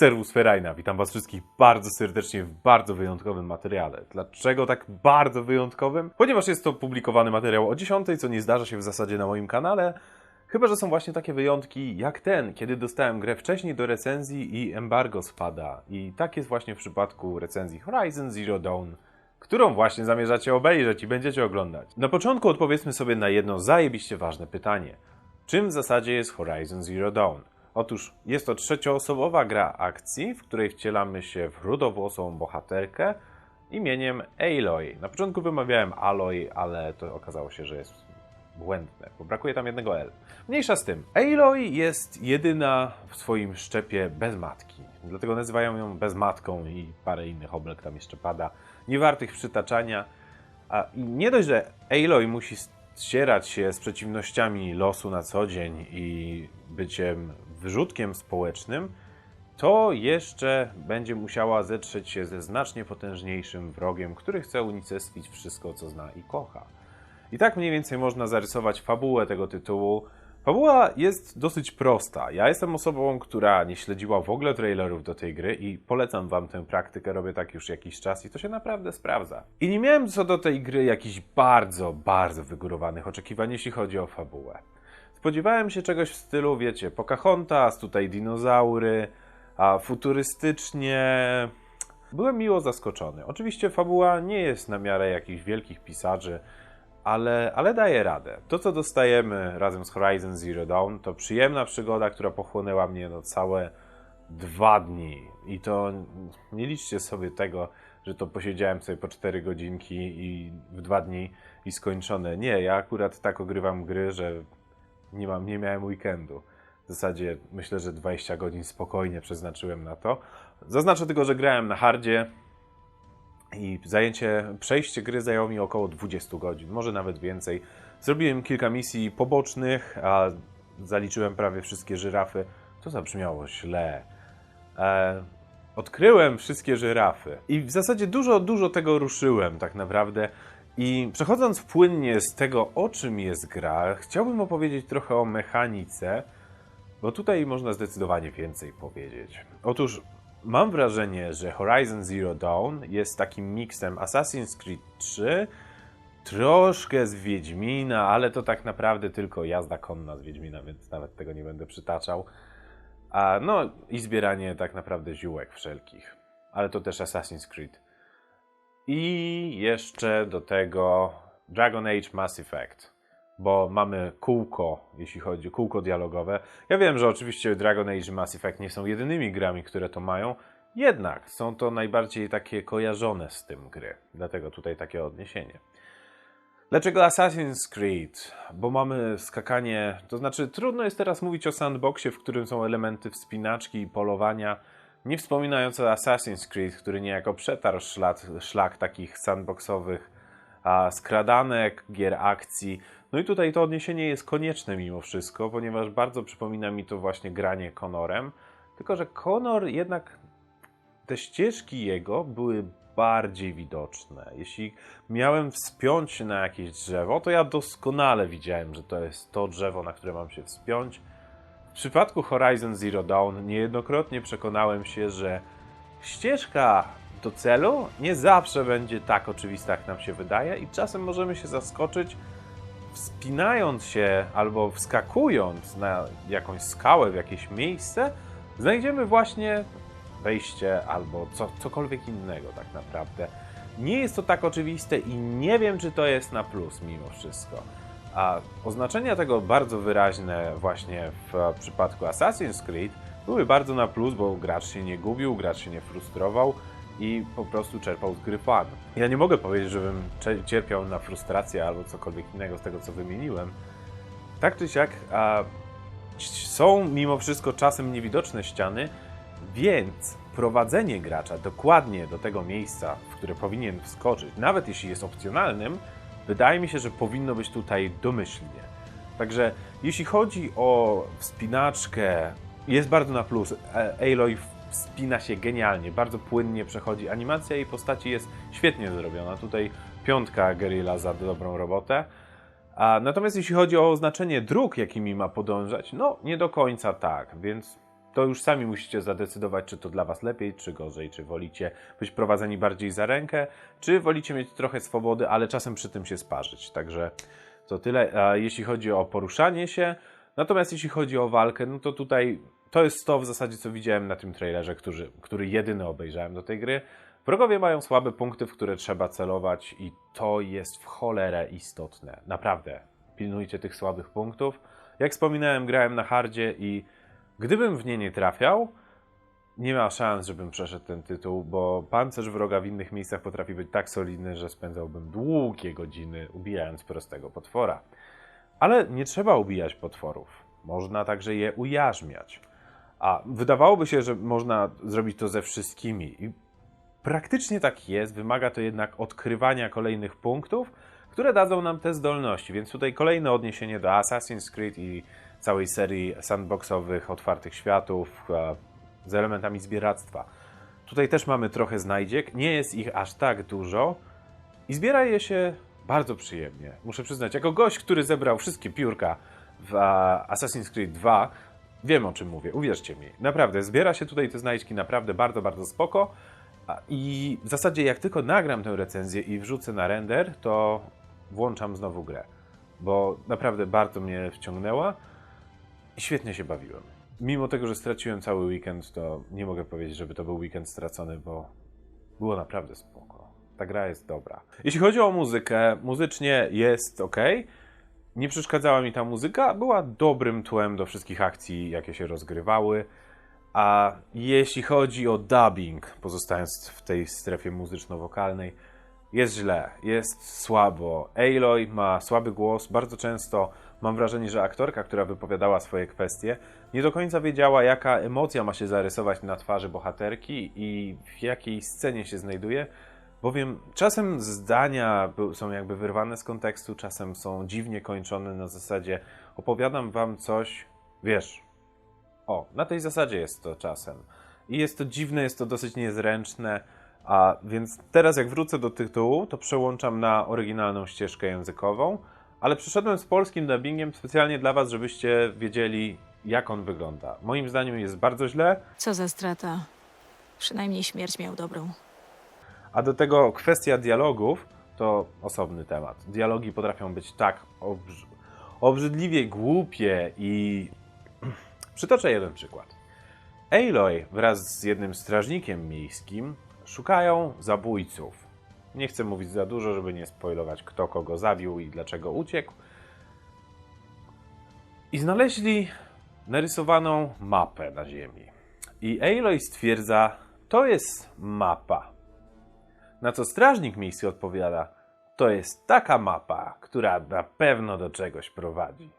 Servus Ferajna, witam Was wszystkich bardzo serdecznie w bardzo wyjątkowym materiale. Dlaczego tak bardzo wyjątkowym? Ponieważ jest to publikowany materiał o 10, co nie zdarza się w zasadzie na moim kanale, chyba że są właśnie takie wyjątki jak ten, kiedy dostałem grę wcześniej do recenzji i embargo spada. I tak jest właśnie w przypadku recenzji Horizon Zero Dawn, którą właśnie zamierzacie obejrzeć i będziecie oglądać. Na początku odpowiedzmy sobie na jedno zajebiście ważne pytanie. Czym w zasadzie jest Horizon Zero Dawn? Otóż jest to trzecioosobowa gra akcji, w której wcielamy się w rudowłosą bohaterkę imieniem Aloy. Na początku wymawiałem Aloy, ale to okazało się, że jest błędne, bo brakuje tam jednego L. Mniejsza z tym. Aloy jest jedyna w swoim szczepie bez matki. Dlatego nazywają ją bezmatką i parę innych oblek tam jeszcze pada, niewartych przytaczania. A nie dość, że Aloy musi ścierać się z przeciwnościami losu na co dzień i byciem wyrzutkiem społecznym, to jeszcze będzie musiała zetrzeć się ze znacznie potężniejszym wrogiem, który chce unicestwić wszystko, co zna i kocha. I tak mniej więcej można zarysować fabułę tego tytułu. Fabuła jest dosyć prosta. Ja jestem osobą, która nie śledziła w ogóle trailerów do tej gry i polecam wam tę praktykę, robię tak już jakiś czas i to się naprawdę sprawdza. I nie miałem co do tej gry jakichś bardzo, bardzo wygórowanych oczekiwań, jeśli chodzi o fabułę. Spodziewałem się czegoś w stylu, wiecie, Pocahontas, tutaj dinozaury, a futurystycznie... Byłem miło zaskoczony. Oczywiście fabuła nie jest na miarę jakichś wielkich pisarzy, ale, ale daje radę. To, co dostajemy razem z Horizon Zero Dawn, to przyjemna przygoda, która pochłonęła mnie no całe dwa dni. I to nie liczcie sobie tego, że to posiedziałem sobie po 4 godzinki i w dwa dni i skończone. Nie, ja akurat tak ogrywam gry, że nie, mam, nie miałem weekendu. W zasadzie myślę, że 20 godzin spokojnie przeznaczyłem na to. Zaznaczę tylko, że grałem na hardzie i zajęcie, przejście gry zajęło mi około 20 godzin, może nawet więcej. Zrobiłem kilka misji pobocznych, a zaliczyłem prawie wszystkie żyrafy. To zabrzmiało źle. E, odkryłem wszystkie żyrafy i w zasadzie dużo, dużo tego ruszyłem tak naprawdę. I przechodząc płynnie z tego, o czym jest gra, chciałbym opowiedzieć trochę o mechanice, bo tutaj można zdecydowanie więcej powiedzieć. Otóż mam wrażenie, że Horizon Zero Dawn jest takim miksem Assassin's Creed 3, troszkę z Wiedźmina, ale to tak naprawdę tylko jazda konna z Wiedźmina, więc nawet tego nie będę przytaczał. A, no i zbieranie tak naprawdę ziółek wszelkich, ale to też Assassin's Creed. I jeszcze do tego Dragon Age Mass Effect, bo mamy kółko, jeśli chodzi kółko dialogowe. Ja wiem, że oczywiście Dragon Age i Mass Effect nie są jedynymi grami, które to mają, jednak są to najbardziej takie kojarzone z tym gry, dlatego tutaj takie odniesienie. Dlaczego Assassin's Creed? Bo mamy skakanie, to znaczy trudno jest teraz mówić o sandboxie, w którym są elementy wspinaczki i polowania, nie wspominając o Assassin's Creed, który niejako przetarł szlak, szlak takich sandboxowych a, skradanek, gier akcji. No i tutaj to odniesienie jest konieczne mimo wszystko, ponieważ bardzo przypomina mi to właśnie granie Conorem. Tylko, że Conor jednak te ścieżki jego były bardziej widoczne. Jeśli miałem wspiąć się na jakieś drzewo, to ja doskonale widziałem, że to jest to drzewo, na które mam się wspiąć. W przypadku Horizon Zero Dawn niejednokrotnie przekonałem się, że ścieżka do celu nie zawsze będzie tak oczywista, jak nam się wydaje, i czasem możemy się zaskoczyć, wspinając się albo wskakując na jakąś skałę, w jakieś miejsce, znajdziemy właśnie wejście albo co, cokolwiek innego, tak naprawdę. Nie jest to tak oczywiste i nie wiem, czy to jest na plus mimo wszystko. A oznaczenia tego bardzo wyraźne właśnie w przypadku Assassin's Creed były bardzo na plus, bo gracz się nie gubił, gracz się nie frustrował i po prostu czerpał z gry fan. Ja nie mogę powiedzieć, żebym cierpiał na frustrację albo cokolwiek innego z tego, co wymieniłem. Tak czy siak, a, są mimo wszystko czasem niewidoczne ściany, więc prowadzenie gracza dokładnie do tego miejsca, w które powinien wskoczyć, nawet jeśli jest opcjonalnym, Wydaje mi się, że powinno być tutaj domyślnie. Także jeśli chodzi o wspinaczkę, jest bardzo na plus. E, Aloy wspina się genialnie, bardzo płynnie przechodzi. Animacja jej postaci jest świetnie zrobiona. Tutaj piątka Guerrilla za dobrą robotę. A natomiast jeśli chodzi o oznaczenie dróg, jakimi ma podążać, no nie do końca tak, więc To już sami musicie zadecydować, czy to dla Was lepiej, czy gorzej, czy wolicie być prowadzeni bardziej za rękę, czy wolicie mieć trochę swobody, ale czasem przy tym się sparzyć. Także to tyle, a jeśli chodzi o poruszanie się. Natomiast jeśli chodzi o walkę, no to tutaj to jest to w zasadzie, co widziałem na tym trailerze, który, który jedyny obejrzałem do tej gry. Wrogowie mają słabe punkty, w które trzeba celować, i to jest w cholerę istotne. Naprawdę, pilnujcie tych słabych punktów. Jak wspominałem, grałem na hardzie i gdybym w nie nie trafiał, nie ma szans, żebym przeszedł ten tytuł, bo pancerz wroga w innych miejscach potrafi być tak solidny, że spędzałbym długie godziny ubijając prostego potwora. Ale nie trzeba ubijać potworów. Można także je ujarzmiać. A wydawałoby się, że można zrobić to ze wszystkimi. I praktycznie tak jest. Wymaga to jednak odkrywania kolejnych punktów, które dadzą nam te zdolności. Więc tutaj kolejne odniesienie do Assassin's Creed i całej serii sandboxowych, otwartych światów e, z elementami zbieractwa. Tutaj też mamy trochę znajdziek. Nie jest ich aż tak dużo i zbiera je się bardzo przyjemnie. Muszę przyznać, jako gość, który zebrał wszystkie piórka w e, Assassin's Creed 2, wiem o czym mówię, uwierzcie mi. Naprawdę, zbiera się tutaj te znajdźki naprawdę bardzo, bardzo spoko. I w zasadzie jak tylko nagram tę recenzję i wrzucę na render, to włączam znowu grę. Bo naprawdę bardzo mnie wciągnęła świetnie się bawiłem. Mimo tego, że straciłem cały weekend, to nie mogę powiedzieć, żeby to był weekend stracony, bo było naprawdę spoko. Ta gra jest dobra. Jeśli chodzi o muzykę, muzycznie jest ok. Nie przeszkadzała mi ta muzyka, była dobrym tłem do wszystkich akcji, jakie się rozgrywały. A jeśli chodzi o dubbing, pozostając w tej strefie muzyczno-wokalnej, jest źle, jest słabo. Aloy ma słaby głos, bardzo często mam wrażenie, że aktorka, która wypowiadała swoje kwestie, nie do końca wiedziała, jaka emocja ma się zarysować na twarzy bohaterki i w jakiej scenie się znajduje, bowiem czasem zdania są jakby wyrwane z kontekstu, czasem są dziwnie kończone na zasadzie opowiadam wam coś, wiesz, o, na tej zasadzie jest to czasem. I jest to dziwne, jest to dosyć niezręczne, a więc teraz jak wrócę do tytułu, to przełączam na oryginalną ścieżkę językową, ale przyszedłem z polskim dubbingiem specjalnie dla was, żebyście wiedzieli, jak on wygląda. Moim zdaniem jest bardzo źle, Co za strata. Przynajmniej śmierć miał dobrą. a do tego kwestia dialogów to osobny temat. Dialogi potrafią być tak obrzy- obrzydliwie głupie i... Przytoczę jeden przykład. Aloy wraz z jednym strażnikiem miejskim szukają zabójców. Nie chcę mówić za dużo, żeby nie spoilować, kto kogo zabił i dlaczego uciekł. I znaleźli narysowaną mapę na ziemi. I Aloy stwierdza, to jest mapa. Na co strażnik miejski odpowiada, to jest taka mapa, która na pewno do czegoś prowadzi.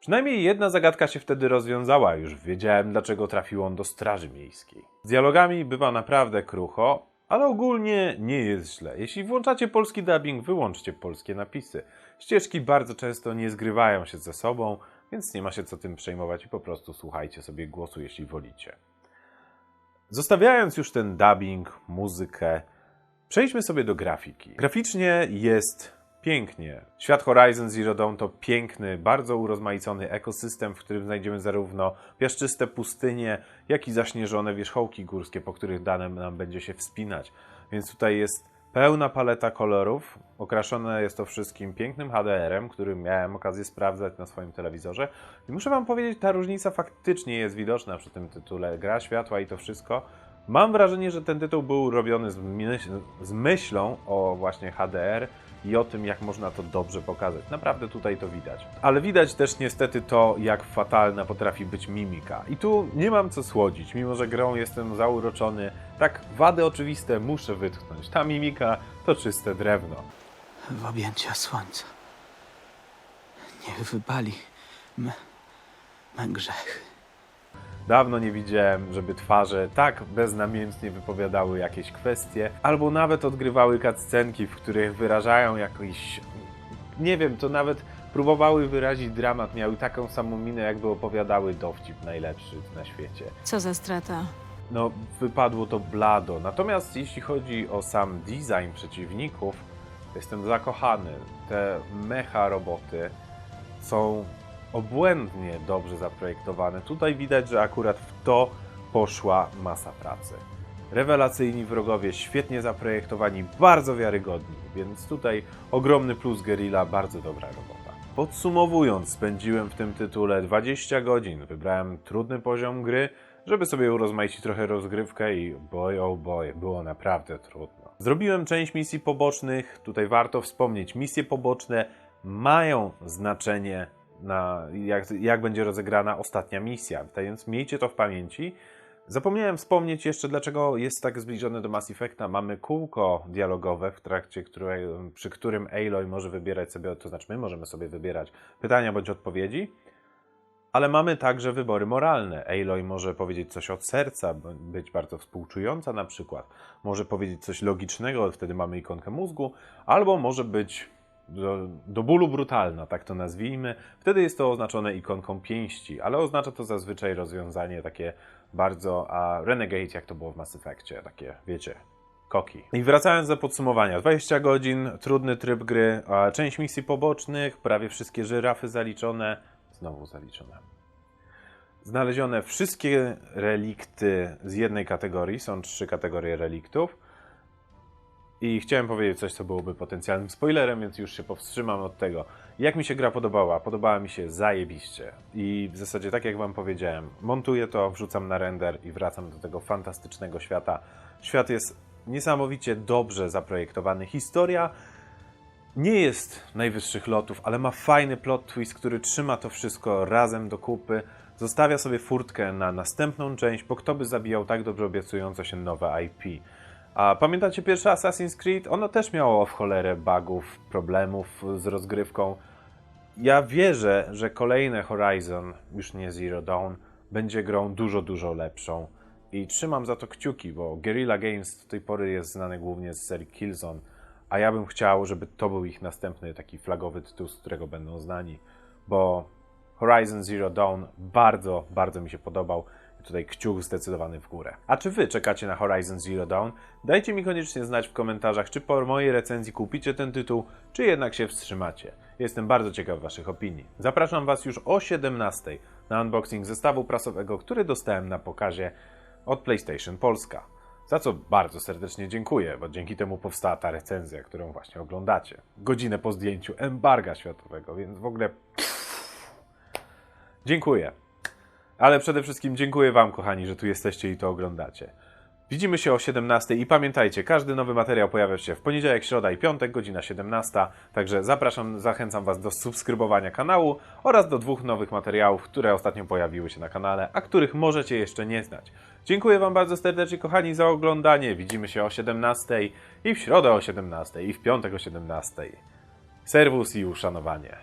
Przynajmniej jedna zagadka się wtedy rozwiązała, już wiedziałem dlaczego trafił on do straży miejskiej. Z dialogami bywa naprawdę krucho, ale ogólnie nie jest źle. Jeśli włączacie polski dubbing, wyłączcie polskie napisy. Ścieżki bardzo często nie zgrywają się ze sobą, więc nie ma się co tym przejmować i po prostu słuchajcie sobie głosu, jeśli wolicie. Zostawiając już ten dubbing, muzykę, przejdźmy sobie do grafiki. Graficznie jest pięknie. Świat Horizon Zero Dawn to piękny, bardzo urozmaicony ekosystem, w którym znajdziemy zarówno piaszczyste pustynie, jak i zaśnieżone wierzchołki górskie, po których dane nam będzie się wspinać. Więc tutaj jest pełna paleta kolorów. Okraszone jest to wszystkim pięknym HDR-em, który miałem okazję sprawdzać na swoim telewizorze. I muszę Wam powiedzieć, ta różnica faktycznie jest widoczna przy tym tytule. Gra światła i to wszystko. Mam wrażenie, że ten tytuł był robiony z, myśl, z myślą o właśnie HDR i o tym, jak można to dobrze pokazać. Naprawdę tutaj to widać. Ale widać też niestety to, jak fatalna potrafi być mimika. I tu nie mam co słodzić, mimo że grą jestem zauroczony. Tak, wady oczywiste muszę wytknąć. Ta mimika to czyste drewno. w objęcia słońca. Niech wybali me, me grzechy. Dawno nie widziałem, żeby twarze tak beznamiętnie wypowiadały jakieś kwestie, albo nawet odgrywały cutscenki, w których wyrażają jakiś... Nie wiem, to nawet próbowały wyrazić dramat, miały taką samą minę, jakby opowiadały dowcip najlepszy na świecie. Co za strata. No, wypadło to blado. Natomiast jeśli chodzi o sam design przeciwników, jestem zakochany. Te mecha roboty są obłędnie dobrze zaprojektowane. Tutaj widać, że akurat w to poszła masa pracy. Rewelacyjni wrogowie, świetnie zaprojektowani, bardzo wiarygodni, więc tutaj ogromny plus Guerrilla, bardzo dobra robota. Podsumowując, spędziłem w tym tytule 20 godzin, wybrałem trudny poziom gry, żeby sobie urozmaicić trochę rozgrywkę i boy oh boy, było naprawdę trudno. Zrobiłem część misji pobocznych, tutaj warto wspomnieć, misje poboczne mają znaczenie na jak, jak będzie rozegrana ostatnia misja, więc miejcie to w pamięci. Zapomniałem wspomnieć jeszcze, dlaczego jest tak zbliżony do Mass Effecta. Mamy kółko dialogowe, w trakcie przy którym Aloy może wybierać sobie, to znaczy my możemy sobie wybierać pytania bądź odpowiedzi, ale mamy także wybory moralne. Aloy może powiedzieć coś od serca, być bardzo współczująca na przykład. Może powiedzieć coś logicznego, wtedy mamy ikonkę mózgu, albo może być do, do bólu brutalna, tak to nazwijmy. Wtedy jest to oznaczone ikonką pięści, ale oznacza to zazwyczaj rozwiązanie takie bardzo a Renegade, jak to było w Mass Effectie, takie, wiecie, koki. I wracając do podsumowania, 20 godzin, trudny tryb gry, część misji pobocznych, prawie wszystkie żyrafy zaliczone, znowu zaliczone. Znalezione wszystkie relikty z jednej kategorii, są trzy kategorie reliktów. I chciałem powiedzieć coś, co byłoby potencjalnym spoilerem, więc już się powstrzymam od tego. Jak mi się gra podobała? Podobała mi się zajebiście. I w zasadzie, tak jak Wam powiedziałem, montuję to, wrzucam na render i wracam do tego fantastycznego świata. Świat jest niesamowicie dobrze zaprojektowany. Historia nie jest najwyższych lotów, ale ma fajny plot twist, który trzyma to wszystko razem do kupy. Zostawia sobie furtkę na następną część, bo kto by zabijał tak dobrze obiecujące się nowe IP. A pamiętacie pierwsze Assassin's Creed? Ono też miało w cholerę bugów, problemów z rozgrywką. Ja wierzę, że kolejne Horizon, już nie Zero Dawn, będzie grą dużo, dużo lepszą. I trzymam za to kciuki, bo Guerrilla Games do tej pory jest znany głównie z serii Killzone, a ja bym chciał, żeby to był ich następny taki flagowy tytuł, z którego będą znani, bo Horizon Zero Dawn bardzo, bardzo mi się podobał. Tutaj kciuk zdecydowany w górę. A czy wy czekacie na Horizon Zero Dawn? Dajcie mi koniecznie znać w komentarzach, czy po mojej recenzji kupicie ten tytuł, czy jednak się wstrzymacie. Jestem bardzo ciekaw waszych opinii. Zapraszam was już o 17 na unboxing zestawu prasowego, który dostałem na pokazie od PlayStation Polska. Za co bardzo serdecznie dziękuję, bo dzięki temu powstała ta recenzja, którą właśnie oglądacie. Godzinę po zdjęciu embarga światowego, więc w ogóle Dziękuję. Ale przede wszystkim dziękuję Wam, kochani, że tu jesteście i to oglądacie. Widzimy się o 17 i pamiętajcie, każdy nowy materiał pojawia się w poniedziałek, środa i piątek, godzina 17. Także zapraszam, zachęcam Was do subskrybowania kanału oraz do dwóch nowych materiałów, które ostatnio pojawiły się na kanale, a których możecie jeszcze nie znać. Dziękuję Wam bardzo serdecznie, kochani, za oglądanie. Widzimy się o 17 i w środę o 17 i w piątek o 17. Serwus i uszanowanie.